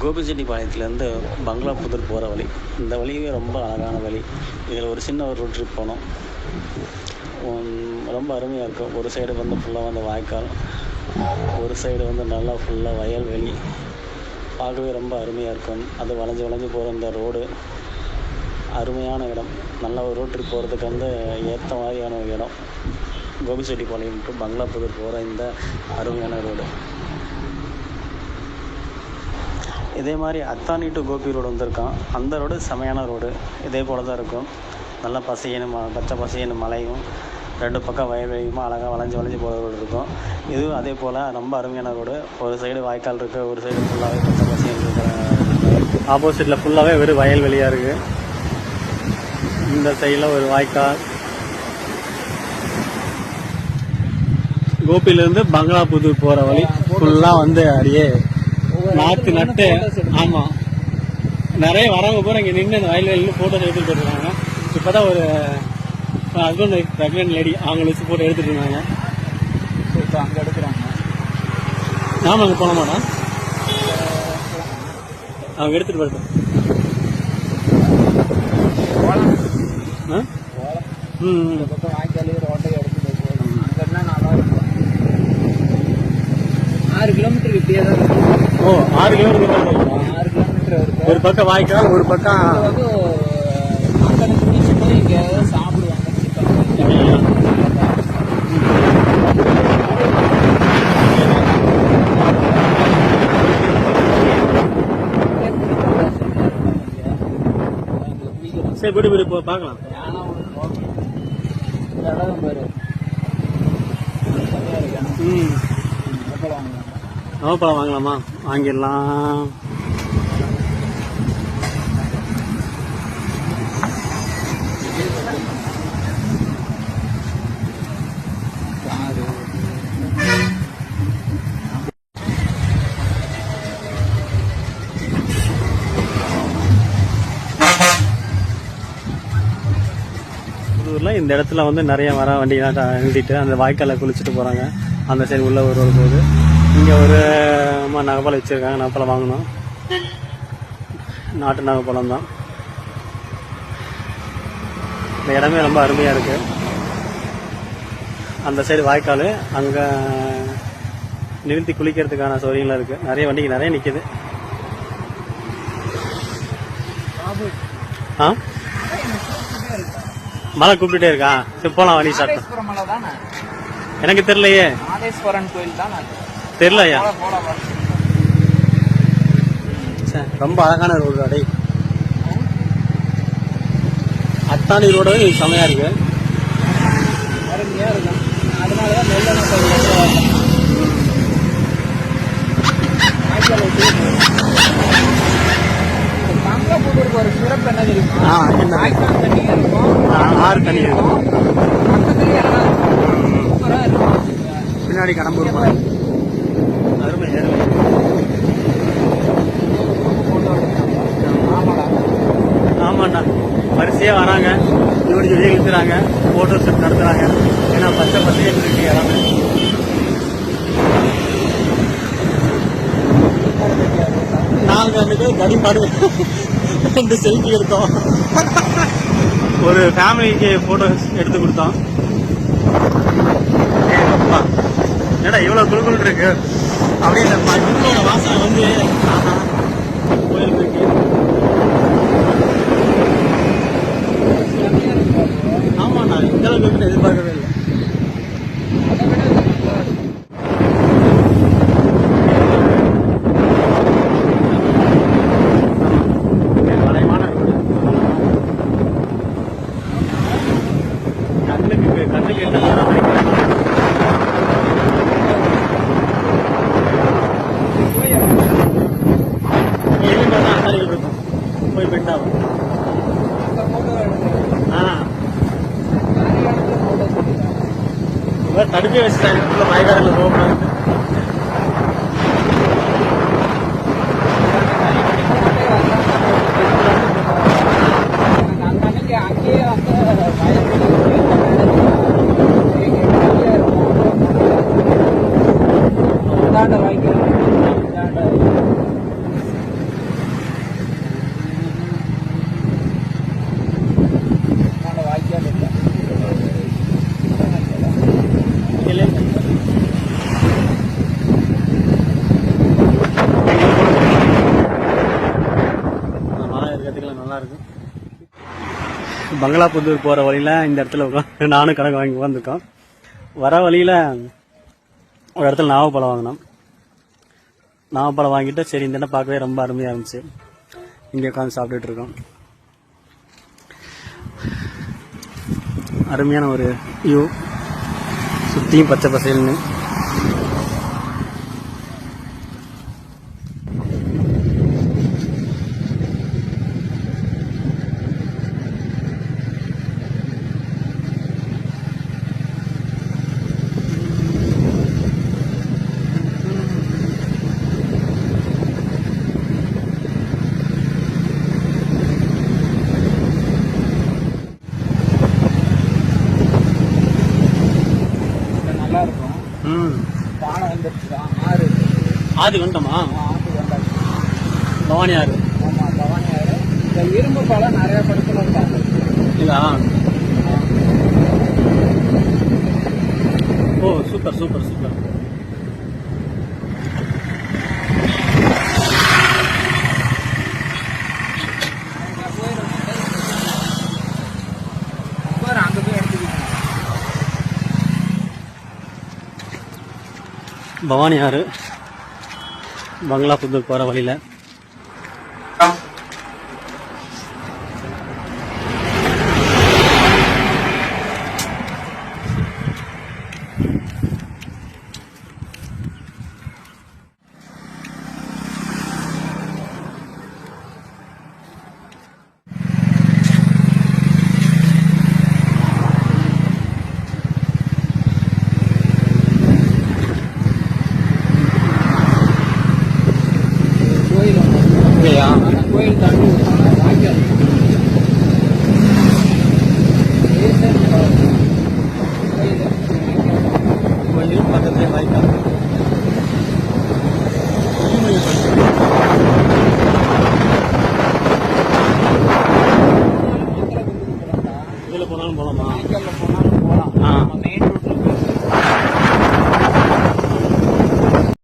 கோபிச்செட்டிப்பாளையத்துலேருந்து பங்களாபுதூர் போகிற வழி. இந்த வழியே ரொம்ப அழகான வழி. இதில் ஒரு சின்ன ஒரு ரோட் ட்ரிப் போனோம். ரொம்ப அருமையாக இருக்கும். ஒரு சைடு வந்து ஃபுல்லாக வந்து வாய்க்கால் ஒரு சைடு வந்து நல்லா ஃபுல்லாக வயல்வெளி பார்க்கவே ரொம்ப அருமையாக இருக்கும். அது வளைஞ்சு வளைஞ்சு போகிற இந்த ரோடு அருமையான இடம். நல்ல ஒரு ரோட் ட்ரிப் போகிறதுக்கு வந்து ஏற்ற மாதிரியான ஒரு இடம். கோபிச்செட்டிப்பாளையம் டு பங்களாபுதூர் போகிற இந்த அருமையான ரோடு இதே மாதிரி அத்தானி டு கோபி ரோடு வந்திருக்கான். அந்த ரோடு செமையான ரோடு. இதே போல் தான் இருக்கும். நல்லா பசையனு ம பச்சை பசையனு மலையும் ரெண்டு பக்கம் வயல்வெளியுமா அழகாக வளைஞ்சு வளைஞ்சு போகிற ரோடு இருக்கும். இதுவும் அதே போல் ரொம்ப அருமையான ரோடு. ஒரு சைடு வாய்க்கால் இருக்குது ஒரு சைடு ஃபுல்லாகவே பச்சை பசையன் இருக்கிற ஆப்போசிட்டில் ஃபுல்லாகவே வெறும் வயல்வெளியாக இருக்குது இந்த சைடில் ஒரு வாய்க்கால். கோபியிலேருந்து பங்களாபுதூர் போகிற வழி ஃபுல்லாக வந்து அப்படியே நாற்று நட்டு ஆமாம் நிறைய வரவங்க பூரா இங்கே நின்று அந்த வயல்வெளியில் ஃபோட்டோஸ் எடுத்துகிட்டு இருக்காங்க இப்போ தான் ஒரு ஹஸ்பண்ட் ஒய்ஃப் ப்ரெக்னென்ட் லேடி அவங்கள வச்சு ஃபோட்டோ எடுத்துட்டு இருந்தாங்க. இப்போ அங்கே எடுக்கிறாங்க. நாம அங்கே போன மாட்டோம் அவங்க எடுத்துகிட்டு வரட்டும் ஆ ம் ம். ஆறு கிலோமீட்டர் இப்படியே தான் இருக்கும் ஓ ஆறு கிலோமீட்டர் ஆறு கிலோமீட்டர் ஒரு பக்கம் வாய்க்கால் ஒரு பக்கம் வந்து குடிச்சு போய் இங்கே சாப்பிடுவாங்க சரி விடு விடு போ பார்க்கலாம். ம். நவப்பழம் வாங்கலாமா? வாங்கிடலாம். ஆறு இந்த இடத்துல வந்து நிறைய வர வண்டிலாம் ட- நிறுத்திட்டு அந்த வாய்க்காலில் குளிச்சுட்டு போகிறாங்க அந்த சைடு உள்ளே ஒரு போது இங்கே ஒரு அம்மா நகைப்பழம் வச்சுருக்காங்க. நகைப்பழம் வாங்கணும். நாட்டு நகைப்பழம் தான். இந்த இடமே ரொம்ப அருமையாக இருக்குது அந்த சைடு வாய்க்கால் அங்கே நிறுத்தி குளிக்கிறதுக்கான சௌகரியங்களும் இருக்குது நிறைய வண்டிக்கு நிறைய நிற்கிது ஆ? மழை கூப்பிட்டுட்டே இருக்கா? சரி போலாம் மலை தானே? எனக்கு தெரியலையே. நாதேஸ்வரன் கோயில் தானே வர ச்சே, ரொம்ப அழகான ரோடு அடை அத்தானி ரோடு செமையா இருக்கு. அருமையா இருக்கும் அதனால தான் நெல்லெண்ணெய் கோயில் வாய்க்கால் வச்சு பங்கப்பூருக்கு ஒரு சிறப்பு என்ன தெரியுமா ஆ, என்ன? வாய்க்கால் தண்ணி இருக்கும் ஆ, ஆறு தண்ணி இருக்கும் பக்கத்துலயே எல்லாம் இருக்கும் சூப்பரா இருக்கும் பின்னாடி கடம்பூர் மலை அருமை அருமை போட்டோ ஆமாடா ஆமாண்டா வரிசையா வராங்க ஜோடி ஜோடியாக இழுத்துறாங்க போட்டோ ஷூட் நடத்துறாங்க ஏன்னா பச்சை இருக்கு இடமே நாங்கள் வந்துட்டு கடிப்பாடு ரெண்டு செல்ஃபி எடுத்தோம். ஒரு ஃபேமிலிக்கு ஃபோட்டோஸ் எடுத்து கொடுத்தோம். என்னடா இவ்வளோ குழுக்குள் இருக்கு? அப்படியே இந்த வாசனை வந்து ஆஹா, தடுப்பி வச்சுட்டாங்க மயக்காரில் போகணும் அன்னைக்கு அங்கேயே வந்து வயல்வெளி இந்தாண்ட வாய்க்கால் இந்தாண்ட நல்லாயிருக்கு பங்களாபுத்தூர் போகிற வழியில் இந்த இடத்துல உட்காந்து நானும் கணக்கு வாங்கி உட்காந்துருக்கோம் வர வழியில் ஒரு இடத்துல நாவப்பழம் வாங்கினோம். நாவப்பழம் வாங்கிட்டு சரி இந்த இடம் பார்க்கவே ரொம்ப அருமையாக இருந்துச்சு. இங்கே உட்காந்து சாப்பிட்டுட்டு இருக்கோம். அருமையான ஒரு வியூ சுற்றியும் பச்சை பசேல்னு. ஆதி வந்தாச்சு. பவானி ஆறு இந்த இரும்பு பாலம் நிறைய படத்துல இல்லா ஓ சூப்பர் சூப்பர் சூப்பர். பவானி ஆறு பங்களாபுத்தூர் போகிற வழியில். கோயில்